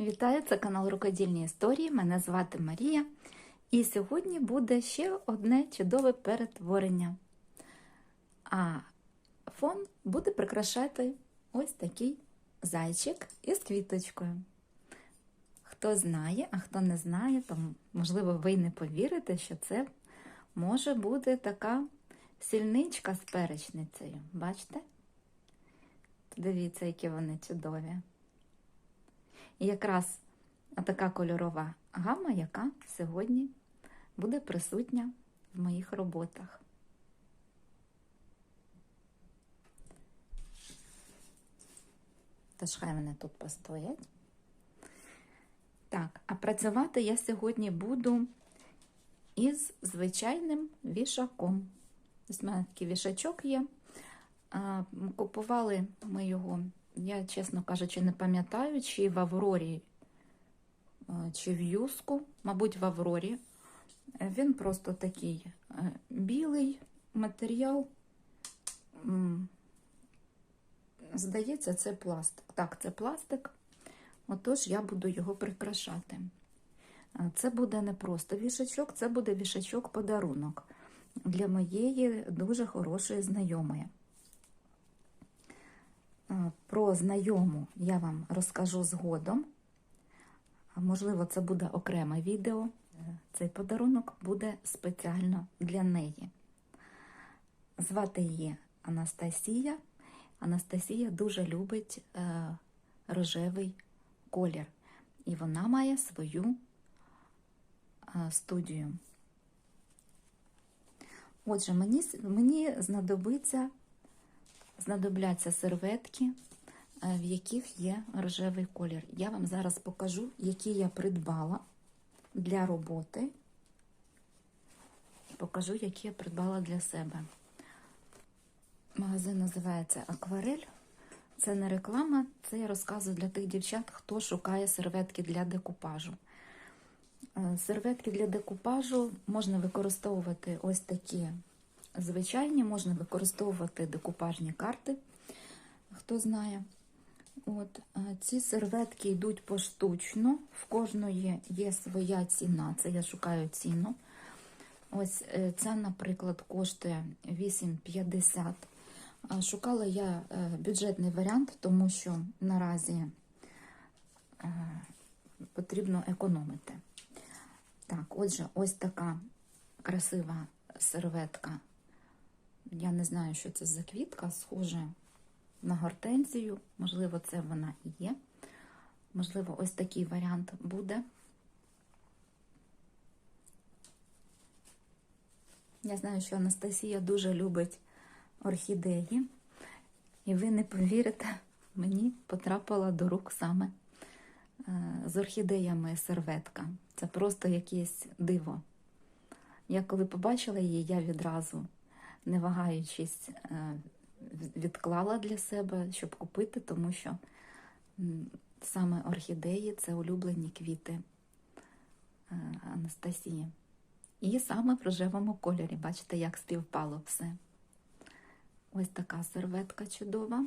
Вітаю, це канал Рукодільні історії. Мене звати Марія. І сьогодні буде ще одне чудове перетворення. А фон буде прикрашати ось такий зайчик із квіточкою. Хто знає, а хто не знає, то можливо ви й не повірите, що це може бути така сільничка з перечницею. Бачите? Дивіться, які вони чудові. Якраз така кольорова гама, яка сьогодні буде присутня в моїх роботах. Тож хай вони тут постоять. Так, а працювати я сьогодні буду із звичайним вішаком. Ось у мене такий вішачок є. Купували ми його, я, чесно кажучи, не пам'ятаю, чи в Аврорі, чи в Юску, мабуть, в Аврорі. Він просто такий е, білий матеріал. Здається, це пластик. Так, це пластик. Отож, я буду його прикрашати. Це буде не просто вішачок, це буде вішачок-подарунок для моєї дуже хорошої знайомої. Про знайому я вам розкажу згодом. Можливо, це буде окреме відео. Цей подарунок буде спеціально для неї. Звати її Анастасія. Анастасія дуже любить е, рожевий колір, і вона має свою е, студію. Отже, мені, мені знадобиться, знадобляться серветки, в яких є рожевий колір. Я вам зараз покажу, які я придбала для роботи. І покажу, які я придбала для себе. Магазин називається Акварель. Це не реклама, це я розказую для тих дівчат, хто шукає серветки для декупажу. Серветки для декупажу можна використовувати ось такі звичайні, можна використовувати декупажні карти, хто знає. От, Ці серветки йдуть поштучно, в кожної є своя ціна, це я шукаю ціну. Ось е, ця, наприклад, коштує 8,50. Шукала я е, бюджетний варіант, тому що наразі е, потрібно економити. Так, отже, ось така красива серветка. Я не знаю, що це за квітка, схоже на гортензію, можливо, це вона і є. Можливо, ось такий варіант буде. Я знаю, що Анастасія дуже любить орхідеї, і ви не повірите, мені потрапила до рук саме е, з орхідеями серветка. Це просто якесь диво. Я коли побачила її, я відразу, не вагаючись, е, відклала для себе, щоб купити, тому що саме орхідеї це улюблені квіти е, Анастасії. І саме в рожевому кольорі, бачите, як співпало все. Ось така серветка чудова.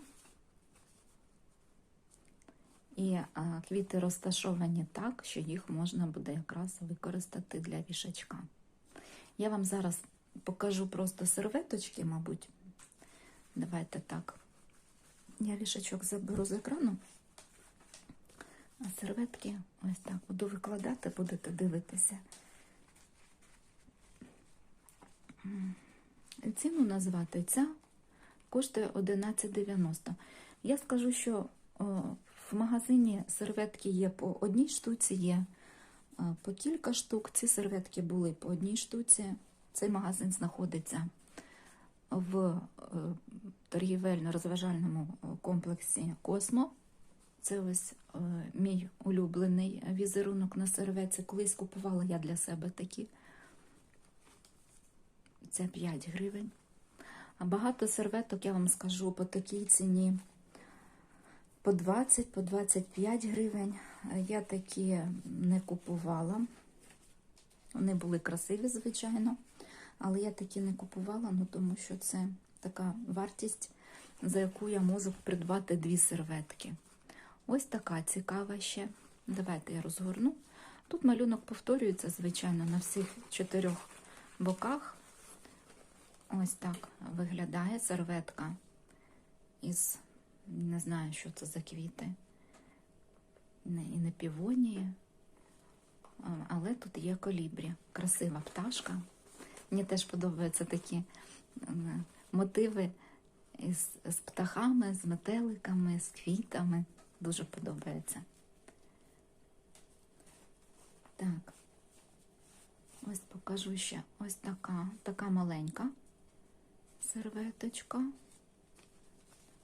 І а, квіти розташовані так, що їх можна буде якраз використати для вішачка. Я вам зараз покажу просто серветочки, мабуть. Давайте так. Я вішачок заберу з екрану, а серветки ось так буду викладати, будете дивитися. Ціну назвати ця коштує 11,90. Я скажу, що в магазині серветки є по одній штуці, є по кілька штук. Ці серветки були по одній штуці. Цей магазин знаходиться в е, торгівельно-розважальному комплексі Космо. Це ось е, мій улюблений візерунок на серветці. Колись купувала я для себе такі. Це 5 гривень. Багато серветок, я вам скажу, по такій ціні по 20, по 25 гривень. Я такі не купувала. Вони були красиві, звичайно. Але я такі не купувала, ну тому що це така вартість, за яку я можу придбати дві серветки. Ось така цікава ще Давайте я розгорну. Тут малюнок повторюється, звичайно, на всіх чотирьох боках. Ось так виглядає серветка із, не знаю, що це за квіти. І не півонії, але тут є колібрі. Красива пташка. Мені теж подобаються такі мотиви із, з птахами, з метеликами, з квітами. Дуже подобається. Так. Ось покажу ще ось така, така маленька серветочка.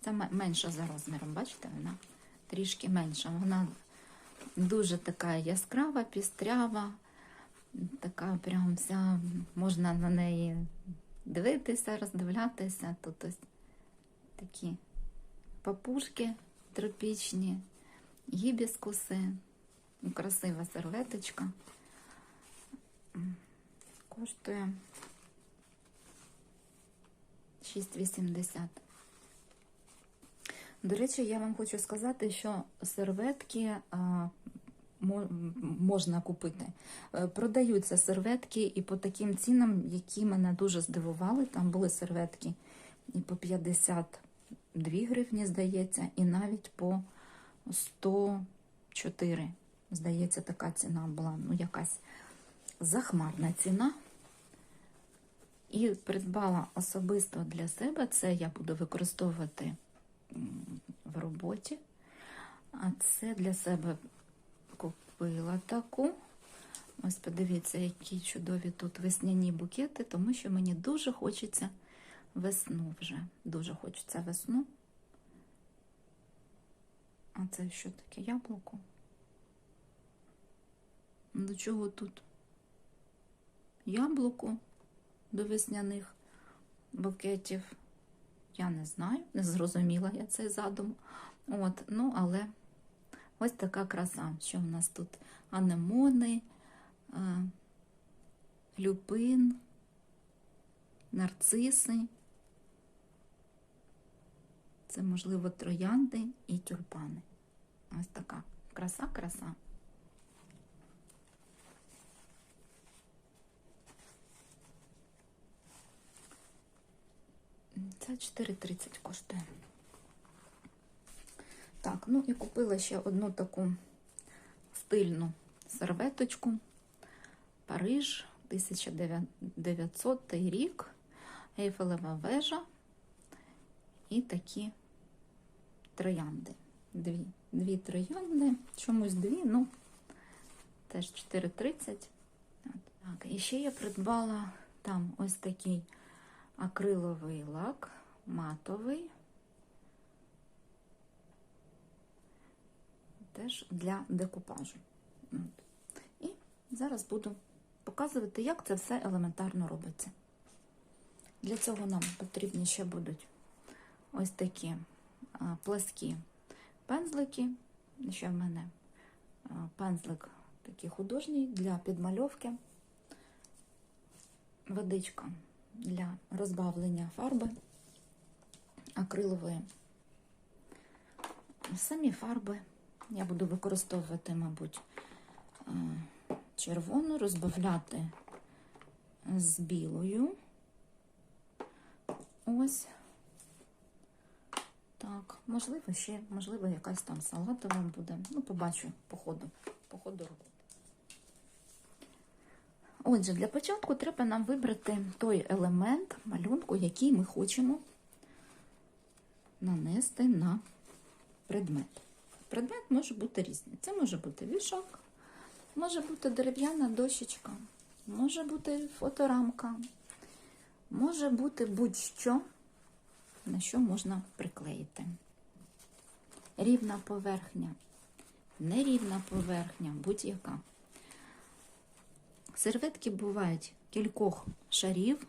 Це менша за розміром, бачите, вона трішки менша. Вона дуже така яскрава, пістрява, така прям вся, можна на неї дивитися, роздивлятися. Тут ось такі папушки тропічні, гібіскуси, Ну, красива серветочка. Коштує 6,80. До речі, я вам хочу сказати, що серветки можна купити. Е, Продаються серветки і по таким цінам, які мене дуже здивували. Там були серветки і по 52 гривні, здається, і навіть по 104. Здається, така ціна була, ну, якась захмарна ціна. І придбала особисто для себе. Це я буду використовувати в роботі. А це для себе купила таку. Ось подивіться, які чудові тут весняні букети, тому що мені дуже хочеться весну вже. Дуже хочеться весну. А це що таке яблуко? До чого тут? Яблуко до весняних букетів. Я не знаю, не зрозуміла я цей задум. От, ну, але ось така краса, що в нас тут анемони, люпин, нарциси. Це, можливо, троянди і тюльпани. Ось така краса-краса. Це 4,30 коштує. Так, ну і купила ще одну таку стильну серветочку. Париж, 1900 рік, Ейфелева вежа і такі троянди. Дві, дві троянди, чомусь дві, ну, теж 4,30. От, Так, і ще я придбала там ось такий акриловий лак, матовий. Теж для декупажу. І зараз буду показувати, як це все елементарно робиться. Для цього нам потрібні ще будуть ось такі а, пласкі пензлики. Ще в мене пензлик такий художній для підмальовки, водичка для розбавлення фарби акрилової. Самі фарби я буду використовувати, мабуть, е, червону, розбавляти з білою. Ось. Так, можливо, ще, можливо, якась там салатова буде. Ну, побачу по ходу, по ходу роботи. Отже, для початку треба нам вибрати той елемент малюнку, який ми хочемо нанести на предмет. Предмет може бути різний. Це може бути вішак, може бути дерев'яна дощечка, може бути фоторамка, може бути будь-що, на що можна приклеїти. Рівна поверхня, нерівна поверхня, будь-яка. Серветки бувають кількох шарів.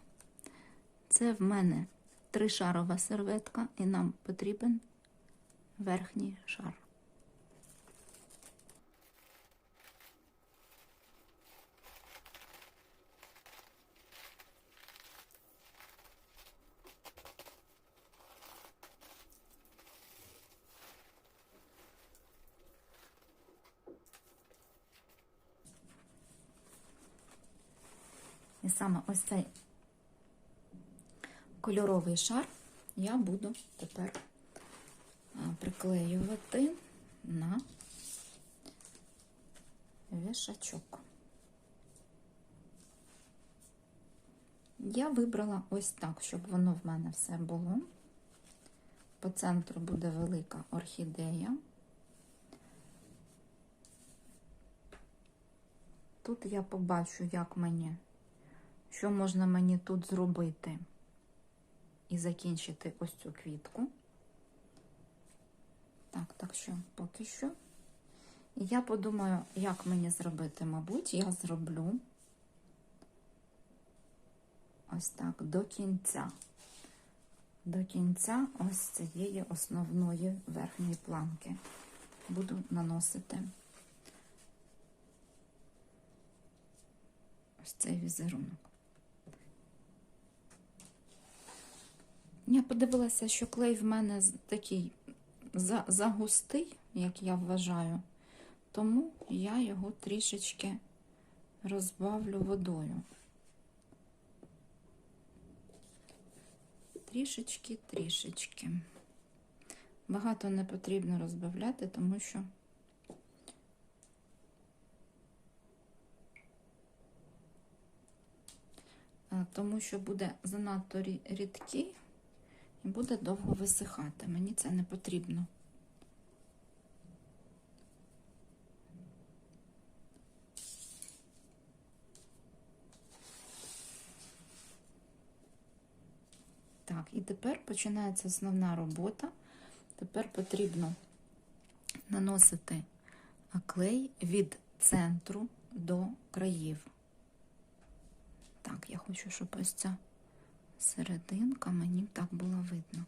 Це в мене тришарова серветка, і нам потрібен верхній шар. Саме ось цей кольоровий шар я буду тепер приклеювати на вішачок. Я вибрала ось так, щоб воно в мене все було. По центру буде велика орхідея. Тут я побачу, як мені, що можна мені тут зробити і закінчити ось цю квітку. Так, так що поки що. І я подумаю, як мені зробити, мабуть, я зроблю ось так до кінця. До кінця ось цієї основної верхньої планки буду наносити ось цей візерунок. Я подивилася, що клей в мене такий загустий, як я вважаю, тому я його трішечки розбавлю водою. Трішечки, трішечки. Багато не потрібно розбавляти, тому що тому що буде занадто рідкий і буде довго висихати. Мені це не потрібно. Так, і тепер починається основна робота. Тепер потрібно наносити клей від центру до країв. Так, я хочу, щоб ось ця серединка мені так було видно.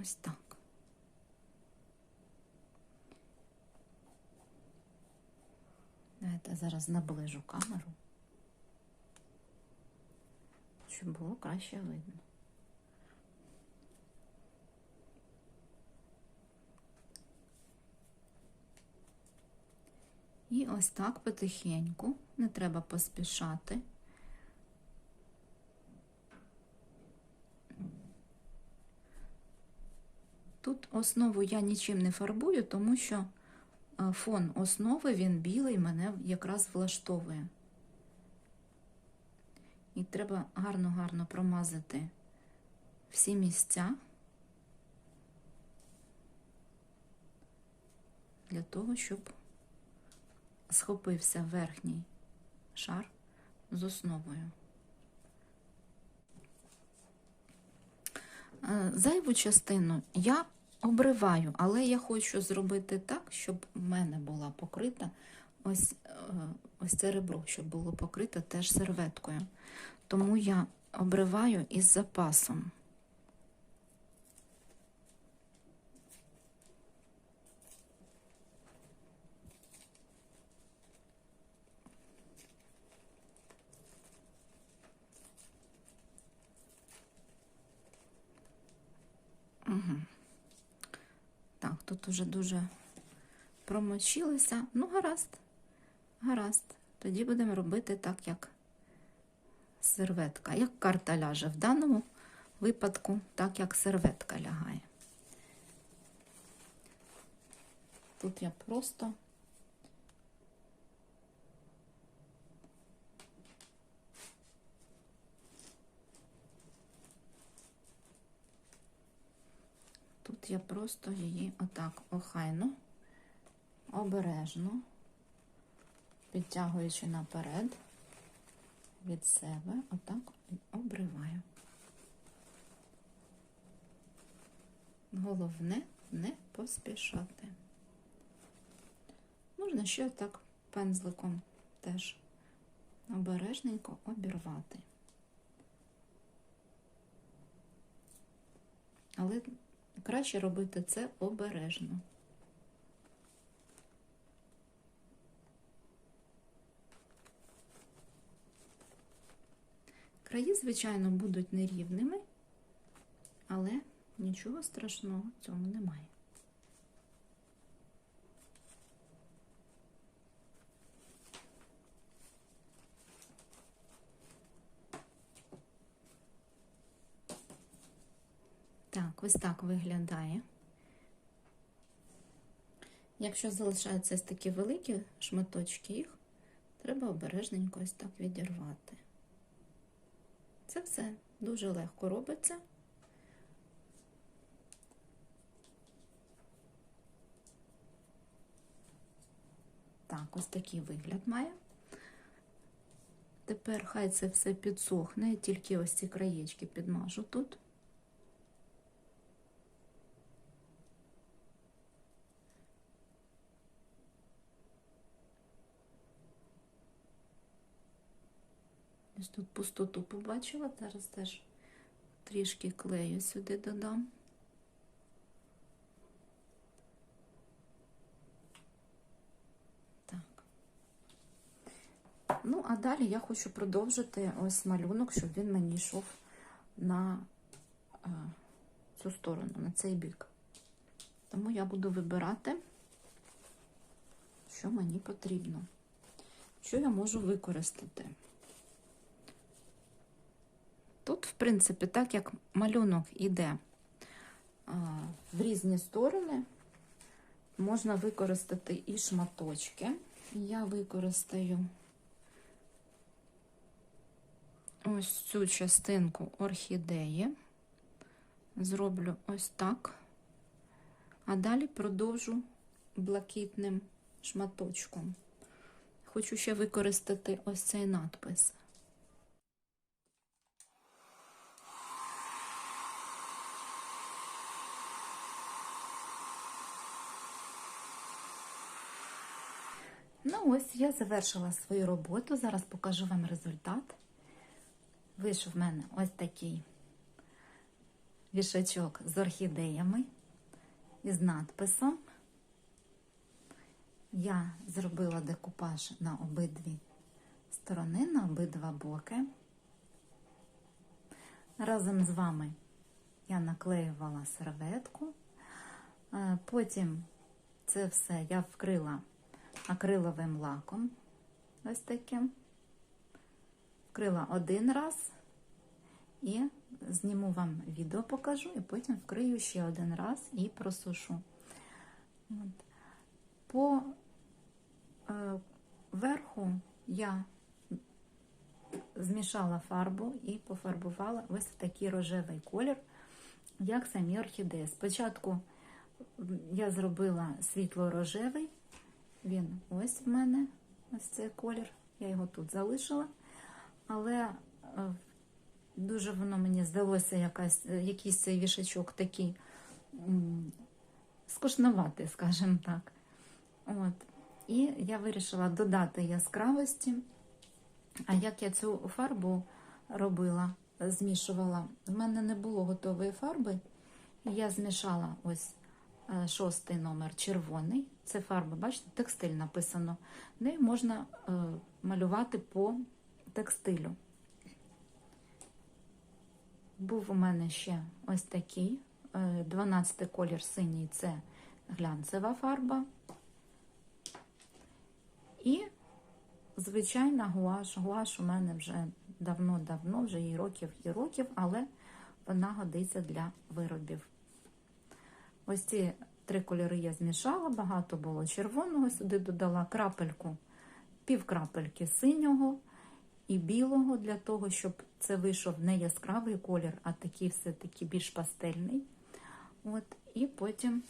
Ось так. Давайте зараз наближу камеру, щоб було краще видно. І ось так потихеньку, не треба поспішати. Тут основу я нічим не фарбую, тому що е, фон основи він білий, мене якраз влаштовує. І треба гарно-гарно промазати всі місця для того, щоб схопився верхній шар з основою. Е, Зайву частину я обриваю, але я хочу зробити так, щоб в мене була покрита ось, е, ось це ребро, щоб було покрите теж серветкою. Тому я обриваю із запасом. Угу. Так, тут уже дуже промочилося. Ну, гаразд, гаразд. Тоді будемо робити так, як серветка, як карта ляже. В даному випадку, так як серветка лягає. Тут я просто Тут я просто її отак охайно, обережно, підтягуючи наперед від себе, отак обриваю. Головне не поспішати. Можна ще так пензликом теж обережненько обірвати. Але краще робити це обережно. Краї, звичайно, будуть нерівними, але нічого страшного в цьому немає. Так, ось так виглядає. Якщо залишаються ось такі великі шматочки, їх треба обережненько ось так відірвати. Це все дуже легко робиться. Так, ось такий вигляд має. Тепер хай це все підсохне, тільки ось ці краєчки підмажу тут. Ось тут пустоту побачила, зараз теж трішки клею сюди додам. Ну, а далі я хочу продовжити ось малюнок, щоб він мені йшов на а, цю сторону, на цей бік. Тому я буду вибирати, що мені потрібно, що я можу використати. Тут, в принципі, так як малюнок іде в різні сторони, можна використати і шматочки. Я використаю ось цю частинку орхідеї, зроблю ось так, а далі продовжу блакитним шматочком. Хочу ще використати ось цей надпис. Ось я завершила свою роботу. Зараз покажу вам результат. Вийшов в мене ось такий вішачок з орхідеями і з надписом. Я зробила декупаж на обидві сторони, на обидва боки. Разом з вами я наклеювала серветку, Е, потім це все я вкрила акриловим лаком, ось таким. Вкрила один раз і зніму вам відео покажу, і потім вкрию ще один раз і просушу. От. По е, верху я змішала фарбу і пофарбувала ось в такий рожевий колір, як самі орхідеї. Спочатку я зробила світло-рожевий, він ось в мене, ось цей колір, я його тут залишила, але е, дуже воно мені здалося якась, якийсь цей вішачок такий м, скажімо так. От. І я вирішила додати яскравості. А як я цю фарбу робила, змішувала, в мене не було готової фарби, я змішала ось е, шостий номер червоний. Це фарба, бачите, текстиль написано. Нею можна е, малювати по текстилю. Був у мене ще ось такий 12 колір синій це глянцева фарба. І звичайна гуаш. Гуаш у мене вже давно-давно, вже і років і років, але вона годиться для виробів. Ось ці три кольори я змішала, багато було червоного, сюди додала крапельку, пів крапельки синього і білого, для того, щоб це вийшов не яскравий колір, а такий все-таки більш пастельний. От, І потім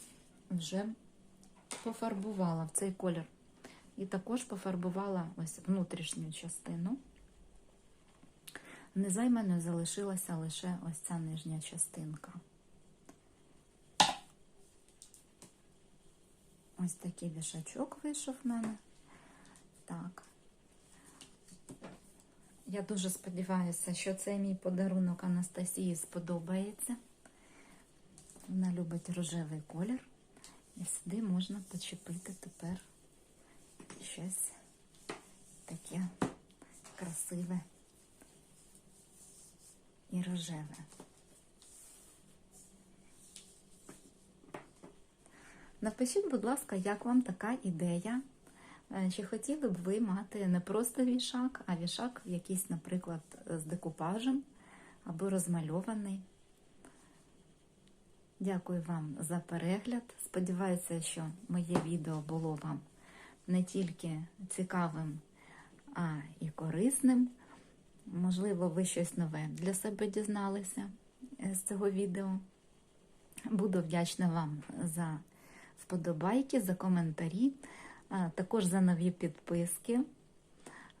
вже пофарбувала в цей колір. І також пофарбувала ось внутрішню частину. Внизу залишилася лише ось ця нижня частинка. Ось такий вішачок вийшов в мене. Так. Я дуже сподіваюся, що цей мій подарунок Анастасії сподобається. Вона любить рожевий колір. І сюди можна почепити тепер щось таке красиве і рожеве. Напишіть, будь ласка, як вам така ідея? Е, Чи хотіли б ви мати не просто вішак, а вішак якийсь, наприклад, з декупажем або розмальований? Дякую вам за перегляд. Сподіваюся, що моє відео було вам не тільки цікавим, а і корисним. Можливо, ви щось нове для себе дізналися е, з цього відео. Буду вдячна вам за вподобайки, за коментарі, також за нові підписки.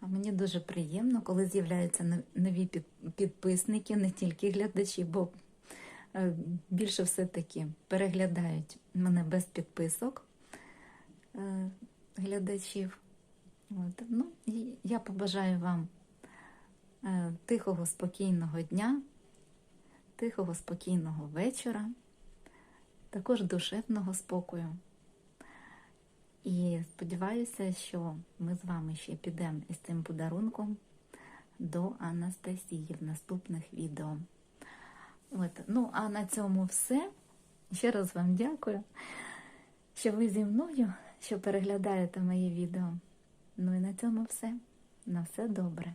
Мені дуже приємно, коли з'являються нові підписники, не тільки глядачі, бо е, більше все-таки переглядають мене без підписок е, глядачів. От. Ну, я побажаю вам е, тихого, спокійного дня, тихого, спокійного вечора, також душевного спокою. І сподіваюся, що ми з вами ще підемо із цим подарунком до Анастасії в наступних відео. От. Ну, а на цьому все. Ще раз вам дякую, що ви зі мною, що переглядаєте мої відео. Ну і на цьому все. На все добре.